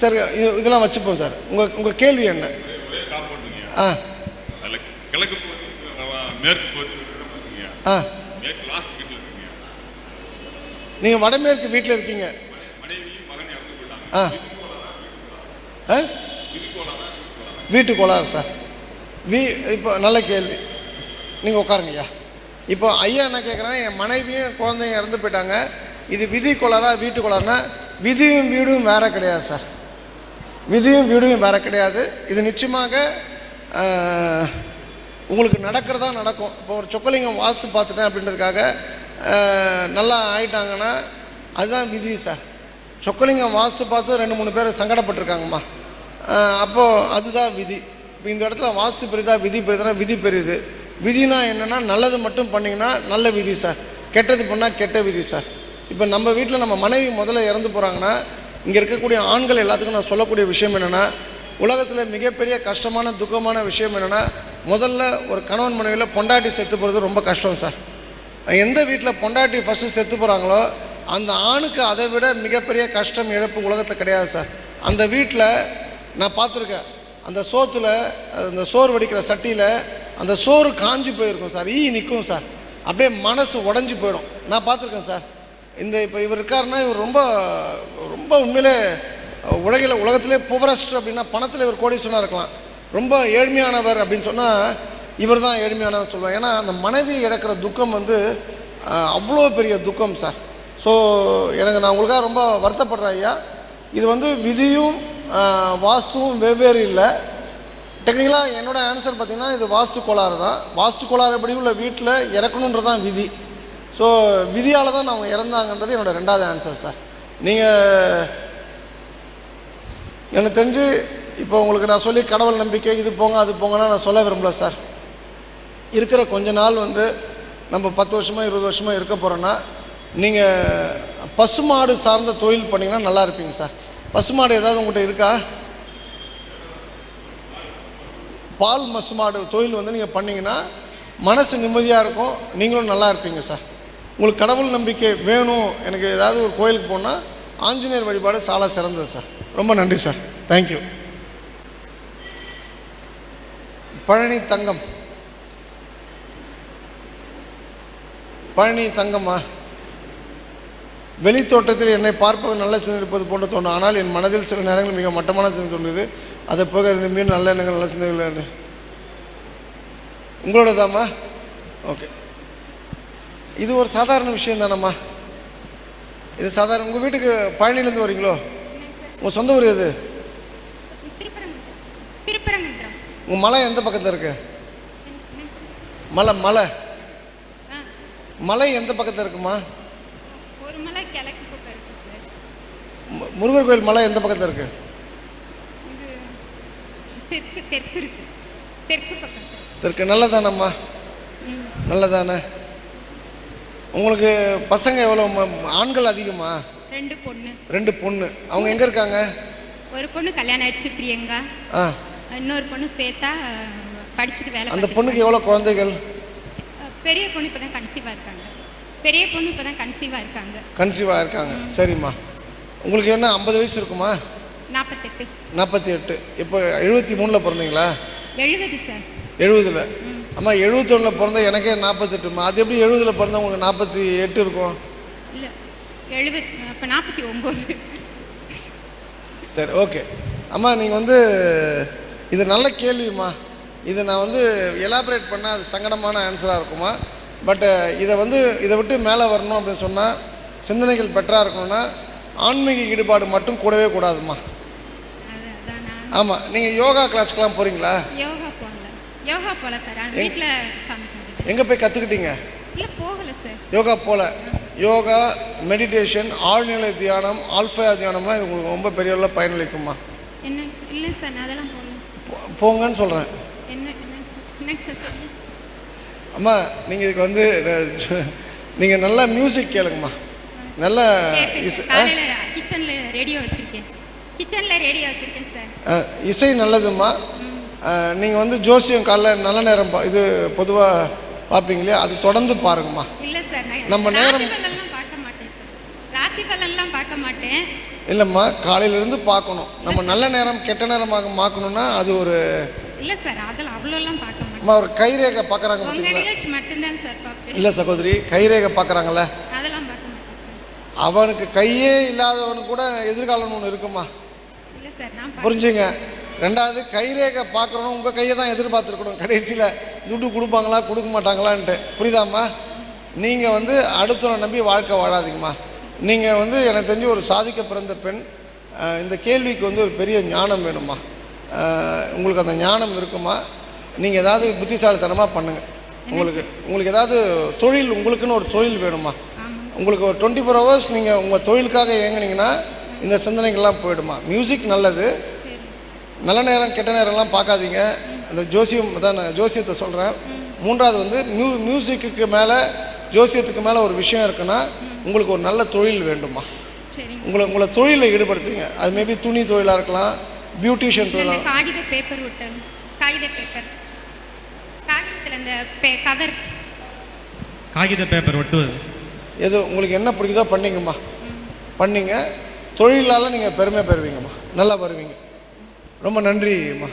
Sir இது- இதெல்லாம் வச்சுப்போம் சார். உங்கள் உங்கள் கேள்வி என்ன? ஆ. கிழக்கு மேற்கு ஆ. நீங்கள் வடமேற்கு வீட்டில் இருக்கீங்க. ஆ. ஆ? வீட்டு கோளாறு சார். வீ இப்போ நல்ல கேள்வி. நீங்கள் உட்காருங்கய்யா. இப்போ ஐயா என்ன கேட்குறேன் என் மனைவியும் குழந்தைங்க இறந்து போயிட்டாங்க. இது விதி கோளாறா வீட்டு கோளாறுனா விதியும் வீடும் வேற கிடையாது சார். விதியும் வீடும் வேறு கிடையாது. இது நிச்சயமாக உங்களுக்கு நடக்கிறதா நடக்கும். இப்போ ஒரு சொக்கலிங்கம் வாஸ்து பார்த்துட்டேன் அப்படின்றதுக்காக நல்லா ஆயிட்டாங்கன்னா அதுதான் விதி சார். சொக்கலிங்கம் வாஸ்து பார்த்து ரெண்டு மூணு பேர் சங்கடப்பட்டிருக்காங்கம்மா. அப்போது அதுதான் விதி. இப்போ இந்த இடத்துல வாஸ்து பெரிதா விதி பெரியதுனா விதி பெரியது. விதினா என்னென்னா நல்லது மட்டும் பண்ணிங்கன்னா நல்ல விதி சார். கெட்டது பண்ணால் கெட்ட விதி சார். இப்போ நம்ம வீட்டில் நம்ம மனைவி முதல்ல இறந்து போகிறாங்கன்னா இங்கே இருக்கக்கூடிய ஆண்கள் எல்லாத்துக்கும் நான் சொல்லக்கூடிய விஷயம் என்னென்னா உலகத்தில் மிகப்பெரிய கஷ்டமான துக்கமான விஷயம் என்னென்னா முதல்ல ஒரு கணவன் மனைவியில் பொண்டாட்டி செத்து போகிறது ரொம்ப கஷ்டம் சார். எந்த வீட்டில் பொண்டாட்டி ஃபஸ்ட்டு செத்து போகிறாங்களோ அந்த ஆணுக்கு அதை விட மிகப்பெரிய கஷ்டம் இழப்பு உலகத்தில் கிடையாது சார். அந்த வீட்டில் நான் பார்த்துருக்கேன் அந்த சோத்தில் அந்த சோறு வடிக்கிற சட்டியில் அந்த சோறு காஞ்சி போயிருக்கும் சார். ஈ நிற்கும் சார். அப்படியே மனசு உடஞ்சி போயிடும். நான் பார்த்துருக்கேன் சார். இந்த இப்போ இவர் இருக்காருன்னா இவர் ரொம்ப ரொம்ப உண்மையிலே உலகில் உலகத்திலே புவரஸ்ட் அப்படின்னா பணத்தில் இவர் கோடீஸ்வரனாக இருக்கலாம். ரொம்ப ஏழ்மையானவர் அப்படின்னு சொன்னால் இவர் தான் ஏழ்மையானவர் சொல்லுவாங்க ஏன்னா அந்த மனைவி இழக்கிற துக்கம் வந்து அவ்வளோ பெரிய துக்கம் சார். ஸோ எனக்கு நான் உங்களுக்காக ரொம்ப வருத்தப்படுறேன் ஐயா. இது வந்து விதியும் வாஸ்துவும் வெவ்வேறு இல்லை. டெக்னிக்கலாக என்னோட ஆன்சர் பார்த்திங்கன்னா இது வாஸ்து கோளாறு தான். வாஸ்து கோளாறு எப்படி உள்ள வீட்டில் இறக்கணுன்றது தான் விதி. ஸோ விதியால் தான் அவங்க இறந்தாங்கன்றது என்னோட ரெண்டாவது ஆன்சர் சார் நீங்கள் எனக்கு தெரிஞ்சு இப்போ உங்களுக்கு நான் சொல்லி கடவுள் நம்பிக்கை இது போங்க அது போங்கன்னா நான் சொல்ல விரும்பல சார் இருக்கிற கொஞ்ச நாள் வந்து நம்ம பத்து வருஷமாக இருபது வருஷமாக இருக்க போகிறோன்னா நீங்கள் பசுமாடு சார்ந்த தொழில் பண்ணிங்கன்னா நல்லா இருப்பீங்க சார் பசுமாடு ஏதாவது உங்கள்கிட்ட இருக்கா? பால் பசுமாடு தொழில் வந்து நீங்கள் பண்ணிங்கன்னா மனசு நிம்மதியாக இருக்கும் நீங்களும் நல்லா இருப்பீங்க சார் உங்களுக்கு கடவுள் நம்பிக்கை வேணும் எனக்கு ஏதாவது ஒரு கோயிலுக்கு போனால் ஆஞ்சநேயர் வழிபாடு சாலா சிறந்தது சார். ரொம்ப நன்றி sir. Thank you Palani Thangam. Palani Thangamma. வெளித்தோட்டத்தில் என்னை பார்ப்பவர் நல்ல சிந்தனை இருப்பது போன்று தோணும் ஆனால் என் மனதில் சில நேரங்கள் மிக மட்டமான சிந்தனை தோன்றுது அதை போக இந்த மீன் நல்ல எண்ணங்கள் நல்ல சிந்தனைகள் உங்களோட தாம்மா ஓகே இது ஒரு சாதாரண விஷயம் தானம்மா இது சாதாரண உங்கள் வீட்டுக்கு பழனிலேருந்து வரீங்களோ? உங்கள் சொந்த ஊர் எது? உங்கள் மலை எந்த பக்கத்தில் இருக்கு? மலை மலை. மலை எந்த பக்கத்தில் இருக்குமா? முருகர் கோயில் மலை எந்த பக்கத்தில் இருக்கு? தெற்கு தெற்கு தெற்கு நல்லதானம்மா? நல்லதானே? உங்களுக்கு பசங்க எவ்வளோ ஆண்கள் அதிகமா? ரெண்டு பொண்ணு. ரெண்டு பொண்ணு. அவங்க எங்கே இருக்காங்க? ஒரு பொண்ணு கல்யாணம் ஆயிடுச்சு பிரியங்கா. ஆ. இன்னொரு பொண்ணு ஸ்வேதா படிச்சுட்டு வேலை அந்த பொண்ணுக்கு எவ்வளோ குழந்தைகள். பெரிய பொண்ணு இப்போ தான் கன்சீவாக இருக்காங்க. பெரிய பொண்ணு இப்போ தான் கன்சீவாக இருக்காங்க. கன்சீவாக இருக்காங்க. சரிம்மா. உங்களுக்கு என்ன ஐம்பது வயசு இருக்குமா? நாற்பத்தெட்டு நாற்பத்தி எட்டு இப்போ எழுபத்தி மூணில் பிறந்தீங்களா? எழுபது சார். எழுபதில் அம்மா எழுபத்தொன்னில் பிறந்த எனக்கே நாற்பத்தெட்டுமா அது எப்படி எழுபதில் பிறந்த உங்களுக்கு நாற்பத்தி எட்டு இருக்கும்? இல்லை எழுபது இப்போ நாற்பத்தி ஒம்பது. சரி ஓகே. அம்மா நீங்கள் வந்து இது நல்ல கேள்விம்மா. இதை நான் வந்து எலாபரேட் பண்ணால் அது சங்கடமான ஆன்சராக இருக்குமா பட் இதை வந்து இதை விட்டு மேலே வரணும் அப்படின்னு சொன்னால் சிந்தனைகள் பெட்டராக இருக்கணும்னா ஆன்மீக ஈடுபாடு மட்டும் கூடவே நான். ஆமாம் நீங்கள் யோகா கிளாஸ்க்கெலாம் போகிறீங்களா யோகா போகல சார். வீட்டில் எங்கே போய் கற்றுக்கிட்டீங்க இல்லை போகல சார். யோகா போல. யோகா மெடிடேஷன் ஆழ்நிலை தியானம் ஆல்ஃபா தியானம்லாம் இது உங்களுக்கு ரொம்ப பெரிய அளவில் பயனளிக்குமா சார்? இல்லை சார் நான் அதெல்லாம் போகல. போங்கன்னு சொல்கிறேன் என்ன சார்? அம்மா நீங்கள் இதுக்கு வந்து நீங்கள் நல்லா மியூசிக் கேளுங்கம்மா. நல்ல கிச்சனில் ரேடியோ வச்சுருக்கேன். கிச்சனில் ரேடியோ வச்சுருக்கேன் சார். இசை நல்லதும்மா. நீங்கள் வந்து ஜோசியம் காலைல நல்ல நேரம் இது பொதுவாக பார்ப்பீங்க இல்லையா? அது தொடர்ந்து பாருங்கம்மா. இல்லை சார் நம்ம நேரம்- பார்க்க மாட்டேன் சார். ராசி பலன்லாம் பார்க்க மாட்டேன். இல்லைம்மா காலையிலேருந்து பார்க்கணும். நம்ம நல்ல நேரம் கெட்ட நேரமாக மாற்றணும்னா அது ஒரு இல்லை சார் அதில் அவ்வளோலாம் பார்க்க மாட்டேன். அம்மா ஒரு கைரேகை பார்க்குறாங்க பார்த்தீங்களா? இல்லை சகோதரி கைரேகை பார்க்குறாங்கல்ல. அதெல்லாம் பார்க்க மாட்டேன் சார். அவனுக்கு கையே இல்லாதவனுக்கு கூட எதிர்காலம் ஒன்று இருக்குமா இல்லை சார் நான் பார்க்க புரிஞ்சுங்க ரெண்டாவது கைரேகை பார்க்குறோன்னு உங்கள் கையை தான் எதிர்பார்த்துருக்கணும். கடைசியில் துட்டு கொடுப்பாங்களா கொடுக்க மாட்டாங்களான்ட்டு. புரியுதாம்மா? நீங்கள் வந்து அடுத்தவனை நம்பி வாழ்க்கை வாழாதீங்கம்மா. நீங்கள் வந்து எனக்கு தெரிஞ்சு ஒரு சாதிக்க பிறந்த பெண் இந்த கேள்விக்கு வந்து ஒரு பெரிய ஞானம் வேணுமா அஹ், உங்களுக்கு அந்த ஞானம் இருக்குமா? நீங்கள் ஏதாவது புத்திசாலித்தனமாக பண்ணுங்கள் உங்களுக்கு உங்களுக்கு ஏதாவது தொழில் உங்களுக்குன்னு ஒரு தொழில் வேணுமா உங்களுக்கு ஒரு டுவெண்ட்டி ஃபோர் ஹவர்ஸ் நீங்கள் உங்கள் தொழிலுக்காக இயங்குனீங்கன்னா இந்த சிந்தனைகள்லாம் போயிடுமா. மியூசிக் நல்லது நல்ல நேரம் கெட்ட நேரம்லாம் பார்க்காதீங்க. அந்த ஜோசியம் தான் நான் ஜோசியத்தை சொல்கிறேன் மூன்றாவது வந்து மியூ மியூசிக்கு மேலே ஜோசியத்துக்கு மேலே ஒரு விஷயம் இருக்குன்னா உங்களுக்கு ஒரு நல்ல தொழில் வேண்டுமா? சரிங்க. உங்களை உங்களை தொழிலில் ஈடுபடுத்துங்க. அது மேபி துணி தொழிலாக இருக்கலாம் பியூட்டிஷியன் தொழிலாக காகித பேப்பர் விட்டேன் காகித பேப்பர் காகிதத்தில் கவர் காகித பேப்பர் ஒட்டுவது? எது உங்களுக்கு என்ன பிடிக்குதோ பண்ணிங்கம்மா. பண்ணிங்க. தொழிலால் நீங்கள் பெருமை பெறுவீங்கம்மா. நல்லா வருவீங்க. ரொம்ப நன்றிம்மா.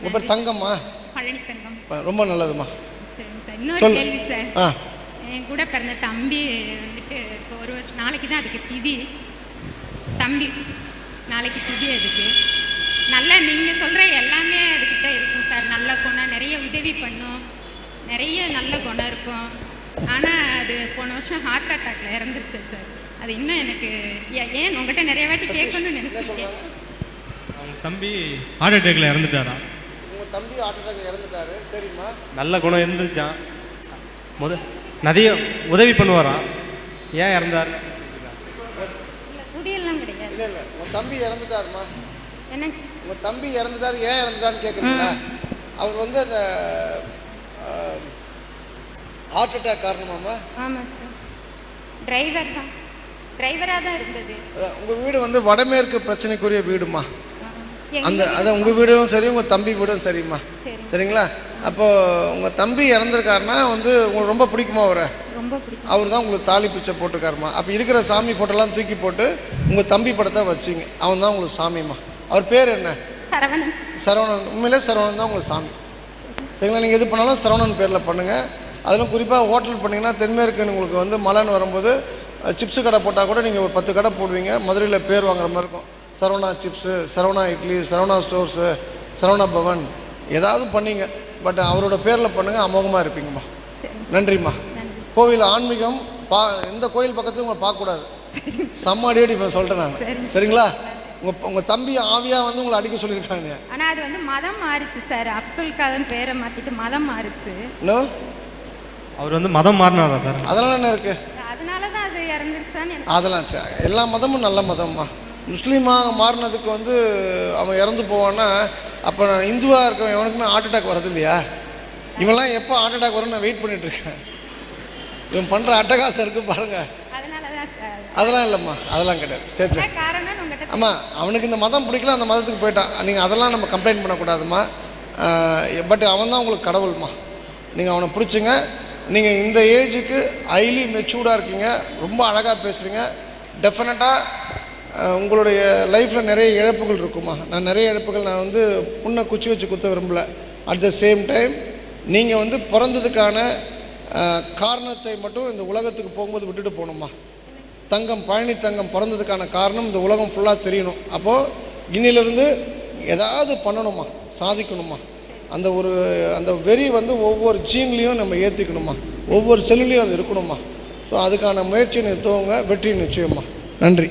உங்கள் பேர் தங்கம்மா. பழனி தங்கம் ப- ரொம்ப சார். இன்னொரு. கேள்வி சார். ஆ. என் கூட பிறந்த தம்பி வந்துட்டு இப்போ ஒரு வருஷம் நாளைக்கு தான் அதுக்கு திதி. தம்பி நாளைக்கு திதி அதுக்கு. நல்லா நீங்கள் சொல்கிற எல்லாமே அதுக்கிட்ட இருக்கும் சார். நல்ல குணம் நிறைய உதவி பண்ணும். நிறைய நல்ல குணம் இருக்கும். ஆனால் அது போன வருஷம் ஹார்ட் அட்டாக்ல இறந்துருச்சு சார். அது இன்னும் எனக்கு ஏன் உங்ககிட்ட நிறைய வாட்டி கேட்கணும்னு நினச்சிருக்கேன். அவங்க தம்பி ஹார்ட் அட்டாக்ல இறந்துட்டாரா? உங்கள் தம்பி ஆட்டோட்டாக இறந்துட்டாரு. சரிம்மா. நல்ல குணம் இருந்துச்சான் முத நிறைய உதவி பண்ணுவாராம் ஏன் இறந்தார்? இல்லை குடியெல்லாம் கிடையாது. இல்லை இல்லை. உங்கள் தம்பி இறந்துட்டாருமா என்ன? உங்கள் தம்பி இறந்துட்டாரு. ஏன் இறந்துட்டான்னு கேட்குறீங்களா அவர் வந்து அந்த ஹார்ட் அட்டாக் காரணமாம்மா? ஆமாம் சார் டிரைவர் தான். டிரைவராக தான் இருந்தது. உங்கள் வீடு வந்து வடமேற்கு பிரச்சனைக்குரிய வீடுமா அந்த வீடு- அதை உங்கள் வீடும் சரி உங்கள் தம்பி வீடும் சரிம்மா. சரி சரிங்களா? அப்போ உங்கள் தம்பி இறந்துருக்காருன்னா வந்து உங்களுக்கு ரொம்ப பிடிக்குமா அவரை? அவர் தான் உங்களுக்கு தாலி பிச்சை போட்டிருக்காருமா அப்போ இருக்கிற சாமி ஃபோட்டோலாம் தூக்கி போட்டு உங்கள் தம்பி படத்தை வச்சிங்க. அவன் தான் உங்களுக்கு சாமிம்மா. அவர் பேர் என்ன? சரவணன். உண்மையிலே சரவணன் தான் உங்களுக்கு சாமி. சரிங்களா? நீங்கள் எது பண்ணாலும் சரவணன் பேரில் பண்ணுங்கள் அதிலும் குறிப்பாக ஹோட்டல் பண்ணிங்கன்னா தென்மேற்கு உங்களுக்கு வந்து மழைன்னு வரும்போது சிப்ஸு கடை போட்டால் கூட நீங்கள் ஒரு பத்து கடை போடுவீங்க. மதுரையில் பேர் வாங்குற மாதிரி இருக்கும். சரவணா சிப்ஸு சரவணா இட்லி சரவணா ஸ்டோர்ஸு சரவணா பவன் ஏதாவது பண்ணீங்க. பட் அவரோட பேரில் பண்ணுங்கள் அமோகமாக இருப்பீங்கம்மா. நன்றிம்மா. நன்றி. கோவில் ஆன்மீகம் பா எந்த கோயில் பக்கத்துலையும் உங்களை பார்க்கக்கூடாது. செம்ம இப்போ சொல்லிட்டேன் நான். சரி. சரிங்களா? உங்கள் உங்கள் தம்பி ஆவியாக வந்து உங்களை அடிக்க சொல்லியிருக்காங்க ஆனால் அது வந்து மதம் மாறிச்சு சார். அப்துல் கலாம் பேரை மாற்றிட்டு மதம் மாறிச்சு. இன்னும் அவர் வந்து மதம் மாறினாரா சார்? அதெல்லாம் என்ன இருக்குது அதனால தான் அது இறந்துருச்சான்னு எனக்கு அதெல்லாம் சரி எல்லா மதமும் நல்ல மதம்மா. முஸ்லீமாக மாறினதுக்கு வந்து அவன் இறந்து போவான்னா அப்போ நான் இந்துவாக இருக்கவன் எவனுக்குமே ஹார்ட் அட்டாக் வரது இல்லையா? இவன்லாம் எப்போ ஹார்ட் அட்டாக் வரும்னு நான் வெயிட் பண்ணிட்டு இருக்கேன். இவன் பண்ணுற அட்டகாசம் இருக்குது பாருங்கள் அதெல்லாம் இல்லைம்மா அதெல்லாம் கிடையாது. சரி சரி. ஆமாம் அவனுக்கு இந்த மதம் பிடிக்கல அந்த மதத்துக்கு போயிட்டான். நீங்கள் அதெல்லாம் நம்ம கம்ப்ளைண்ட் பண்ணக்கூடாதும்மா. பட் அவன் தான் உங்களுக்கு கடவுள்மா. நீங்கள் அவனை பிடிச்சிங்க. நீங்கள் இந்த ஏஜுக்கு ஹைலி மெச்சூர்டாக இருக்கீங்க. ரொம்ப அழகாக பேசுகிறீங்க டெஃபினட்டாக உங்களுடைய லைஃப்பில் நிறைய இழப்புகள் இருக்குமா? நான் நிறைய இழப்புகள் நான் வந்து புண்ணை குச்சி வச்சு குத்த விரும்பல. அட் த சேம் டைம் நீங்கள் வந்து பிறந்ததுக்கான காரணத்தை மட்டும் இந்த உலகத்துக்கு போகும்போது விட்டுட்டு போகணுமா? தங்கம் பழனி தங்கம் பிறந்ததுக்கான காரணம் இந்த உலகம் ஃபுல்லாக தெரியணும். அப்போது இன்னிலிருந்து ஏதாவது பண்ணணுமா? சாதிக்கணுமா? அந்த ஒரு அந்த வெறி வந்து ஒவ்வொரு ஜீன்லேயும் நம்ம ஏற்றிக்கணுமா ஒவ்வொரு செல்லுலேயும் அது இருக்கணுமா? ஸோ அதுக்கான முயற்சி நிறுத்துவங்க வெற்றி நிச்சயமா. நன்றி.